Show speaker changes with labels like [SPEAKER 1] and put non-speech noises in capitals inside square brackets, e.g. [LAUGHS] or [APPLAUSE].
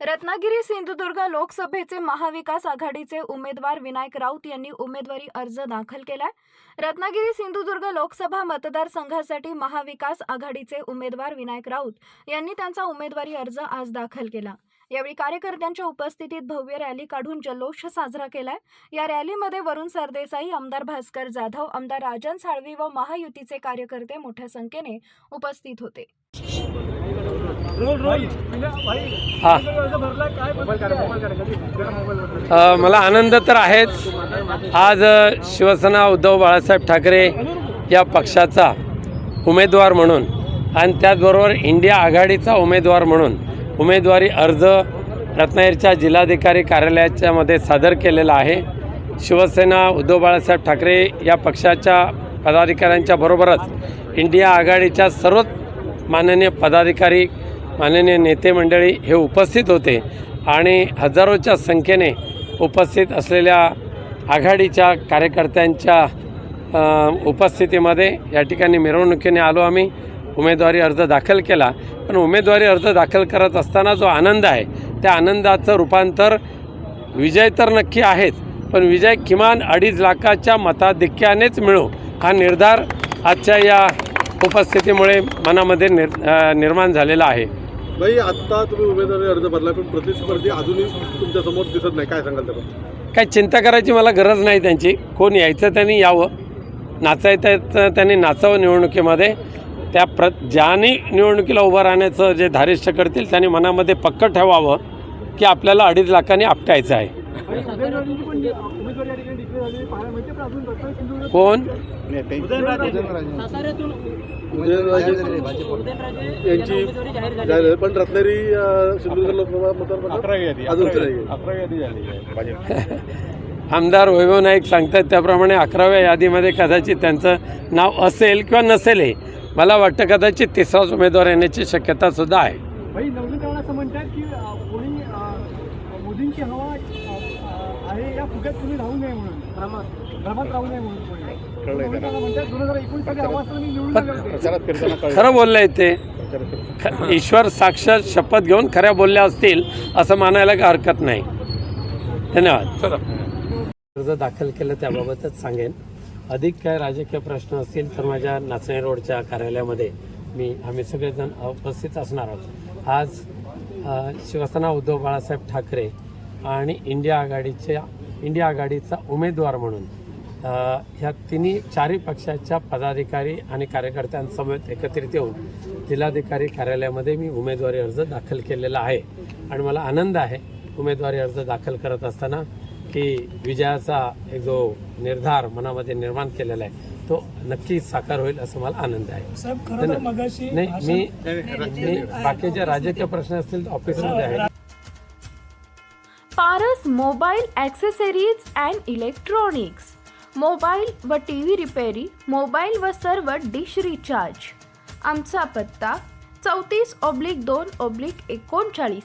[SPEAKER 1] रत्नागिरी सिंधुदुर्ग लोकसभेचे महाविकास आघाडीचे उमेदवार विनायक राऊत यांनी उमेदवारी अर्ज दाखल केलाय. रत्नागिरी सिंधुदुर्ग लोकसभा मतदारसंघासाठी महाविकास आघाडीचे उमेदवार विनायक राऊत यांनी त्यांचा उमेदवारी अर्ज आज दाखल केला. यावेळी कार्यकर्त्यांच्या उपस्थितीत भव्य रॅली काढून जल्लोष साजरा केलाय. या रॅलीमध्ये वरुण सरदेसाई आमदार भास्कर जाधव आमदार राजन साळवी व महायुतीचे कार्यकर्ते मोठ्या संख्येने उपस्थित होते.
[SPEAKER 2] हा. मला आनंद तर आहेच. आज शिवसेना उद्धव बाळासाहेब ठाकरे या पक्षाचा उमेदवार म्हणून आणि त्याचबरोबर इंडिया आघाडीचा उमेदवार म्हणून उमेदवारी अर्ज रत्नागिरीच्या जिल्हाधिकारी कार्यालयाच्या मध्ये सादर केलेला आहे. शिवसेना उद्धव बाळासाहेब ठाकरे या पक्षाच्या पदाधिकाऱ्यांच्या बरोबरच इंडिया आघाडीच्या सर्वच माननीय पदाधिकारी माननीय नेते मंडळी हे उपस्थित होते आणि हजारोच्या संख्येने उपस्थित असलेल्या आघाडीच्या कार्यकर्त्यांच्या उपस्थितीमध्ये या ठिकाणी मिरवणुकीने आलो आम्ही. उमेदवारी अर्ज दाखल केला. पण उमेदवारी अर्ज दाखल करत असताना जो आनंद आहे त्या आनंदाचं रूपांतर विजय तर नक्की आहेच पण विजय किमान अडीच लाखाच्या मताधिक्यानेच मिळू हा निर्धार आजच्या या उपस्थितीमुळे मनामध्ये निर् निर्माण झालेला आहे.
[SPEAKER 3] भाई आत्ता तुम्ही उमेदवारी अर्ज भरला पण प्रतिस्पर्धी अजूनही तुमच्यासमोर दिसत नाही. काय सांगाल त्याला
[SPEAKER 2] काय चिंता करायची मला गरज नाही त्यांची. कोण यायचं त्यांनी यावं. नाचायचं त्यांनी नाचावं निवडणुकीमध्ये. त्या प्र ज्याने निवडणुकीला उभं राहण्याचं जे धारिष्ट करतील त्यांनी मनामध्ये पक्क ठेवावं की आपल्याला अडीच लाखांनी आपटायचं आहे. कोण?
[SPEAKER 3] उदयनराजे. यांची जाहीर. पण रत्नागिरी सिंधुदुर्ग लोकसभा अजून [LAUGHS]
[SPEAKER 2] आमदार वैभव नाईक सांगतात त्याप्रमाणे अकराव्या यादीमध्ये कदाचित त्यांचं नाव असेल किंवा नसेल हे मला वाटतं कदाचित तिसराच उमेदवार येण्याची शक्यता सुद्धा आहे.
[SPEAKER 4] मोदींची हवा आहे या फुग्यात तुम्ही राहू नये म्हणून. भ्रमात भ्रमात राहू नये म्हणून.
[SPEAKER 2] खरं बोललंय ते. ख- ईश्वर साक्षात शपथ घेऊन खऱ्या बोलल्या असतील असं मानायला काही हरकत नाही. धन्यवाद. अर्ज दाखल केलं त्याबाबतच सांगेन. अधिक काय राजकीय प्रश्न असतील तर माझ्या नाचणे रोडच्या कार्यालयामध्ये मी आम्ही सगळेजण उपस्थित असणार आहोत. आज शिवसेना उद्धव बाळासाहेब ठाकरे आणि इंडिया आघाडीच्या इंडिया आघाडीचा उमेदवार म्हणून ह्या तिन्ही चारही पक्षाच्या पदाधिकारी आणि कार्यकर्त्यांसमवेत एकत्रित येऊन जिल्हाधिकारी कार्यालयामध्ये मी उमेदवारी अर्ज दाखल केलेला आहे. आणि मला आनंद आहे उमेदवारी अर्ज दाखल करत असताना की विजयाचा एक जो निर्धार मनामध्ये निर्माण केलेला आहे तो नक्कीच साकार होईल असं मला आनंद आहे. नाही मी मी बाकीचे राजकीय प्रश्न असतील तर ऑफिसमध्ये आहे
[SPEAKER 1] Paras mobile accessories and electronics mobile व टी व्ही रिपेरी मोबाईल व सर्व डिश रिचार्ज आमचा पत्ता चौतीस ऑब्लिक दोन ऑब्लिक एकोणचाळीस.